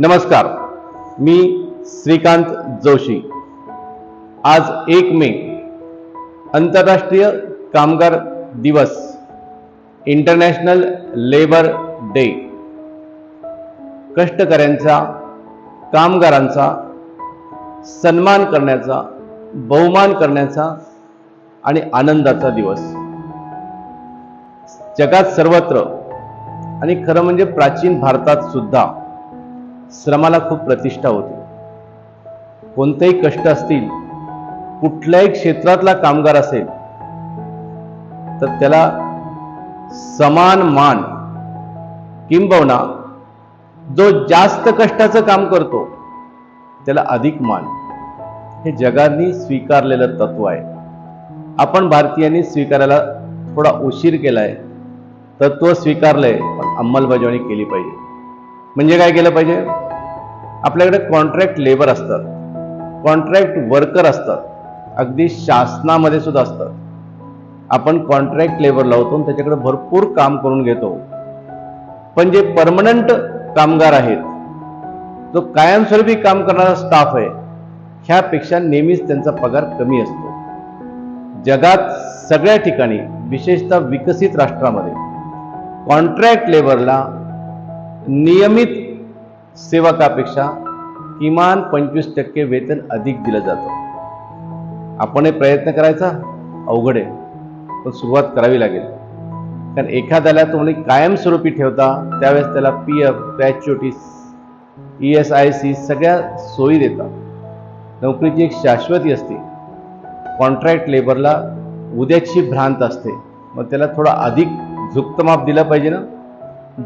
नमस्कार. मी श्रीकांत जोशी. आज एक मे आंतरराष्ट्रीय कामगार दिवस इंटरनॅशनल लेबर डे कष्टकऱ्यांचा कामगारांचा सन्मान करण्याचा बहुमान करण्याचा आणि आनंदाचा दिवस. जगात सर्वत्र आणि खरं म्हणजे प्राचीन भारतात सुद्धा श्रमाला खूप प्रतिष्ठा होते. कोणतेही कष्ट असतील कुठल्याही क्षेत्रातला कामगार असेल तर त्याला समान मान किंबहुना जो जास्त कष्टाचं काम करतो त्याला अधिक मान. हे जगाने स्वीकारलेलं तत्व आहे. आपण भारतीयांनी स्वीकारायला थोडा उशीर केलाय. तत्व स्वीकारलंय पण अंमलबजावणी केली पाहिजे. म्हणजे काय केलं पाहिजे? आपल्याकडे कॉन्ट्रॅक्ट लेबर असतात कॉन्ट्रॅक्ट वर्कर असतात अगदी शासनामध्ये सुद्धा असतात आपण कॉन्ट्रॅक्ट लेबर लावतो आणि त्याच्याकडे भरपूर काम करून घेतो. पण जे परमनंट कामगार आहेत जो कायमस्वरूपी काम करणारा स्टाफ आहे ह्यापेक्षा नेहमीच त्यांचा पगार कमी असतो. जगात सगळ्या ठिकाणी विशेषतः विकसित राष्ट्रामध्ये कॉन्ट्रॅक्ट लेबरला नियमित सेवकापेक्षा किमान पंचवीस टक्के वेतन अधिक दिलं जातं. आपण हे प्रयत्न करायचा अवघड आहे पण सुरुवात करावी लागेल. कारण एखाद्याला तुम्ही म्हणजे कायमस्वरूपी ठेवता त्यावेळेस त्याला P F gratuity E S I C सगळ्या सोयी देतात. नोकरीची एक शाश्वती असते. कॉन्ट्रॅक्ट लेबरला उद्याची भ्रांत असते. मग त्याला थोडा अधिक झुकतमाप दिलं पाहिजे ना?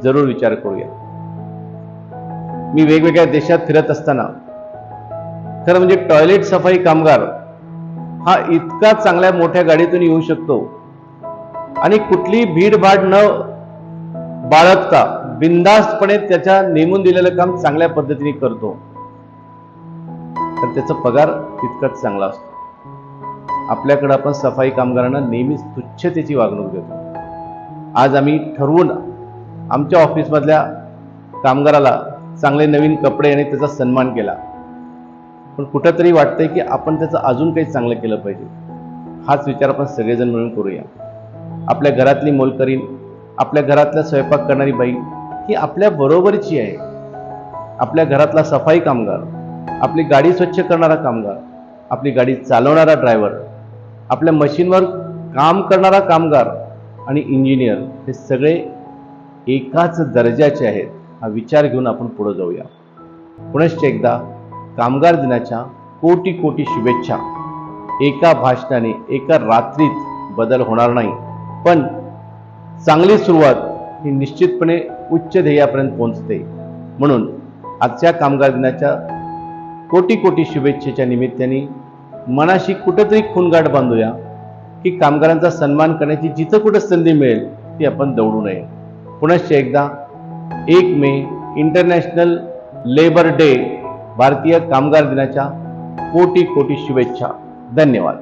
जरूर विचार करूया. मी वेगवेगळ्या देशात फिरत असताना. खरं म्हणजे टॉयलेट सफाई कामगार हा इतका चांगल्या मोठ्या गाडीतून येऊ शकतो. आणि कुठली भीडभाड न बाळगता बिंदास्तपणे त्याच्या नेमून दिलेलं काम चांगल्या पद्धतीने करतो. तर त्याचा पगार तितकाच चांगला असतो. आपल्याकडं आपण सफाई कामगारांना नेहमीच तुच्छतेची वागणूक देतो. आज आम्ही ठरवून आमच्या ऑफिसमधल्या कामगाराला चांगले नवीन कपडे आणि त्याचा सन्मान केला. पण कुठंतरी वाटतंय की आपण त्याचं अजून काही चांगलं केलं पाहिजे. हाच विचार आपण सगळेजण मिळून करूया. आपल्या घरातली मोलकरीण आपल्या घरातल्या स्वयंपाक करणारी बाई ही आपल्या बरोबरीची आहे. आपल्या घरातला सफाई कामगार आपली गाडी स्वच्छ करणारा कामगार आपली गाडी चालवणारा ड्रायव्हर आपल्या मशीनवर काम करणारा कामगार आणि इंजिनियर हे सगळे एकाच दर्जाचे आहेत. हा विचार घेऊन आपण पुढे जाऊया. पुनश्च एकदा कामगार दिनाच्या कोटी कोटी शुभेच्छा. एका भाषणाने एका रात्रीत बदल होणार नाही. पण चांगली सुरुवात ही निश्चितपणे उच्च ध्येयापर्यंत पोहोचते. म्हणून आजच्या कामगार दिनाच्या कोटी कोटी शुभेच्छेच्या निमित्ताने मनाशी कुठंतरी खूनगाठ बांधूया की कामगारांचा सन्मान करण्याची जिथं कुठं संधी मिळेल ती आपण दौडू नये. पुनश्च एकदा एक मे इंटरनॅशनल लेबर डे भारतीय कामगार दिनाच्या कोटी कोटी शुभेच्छा. धन्यवाद.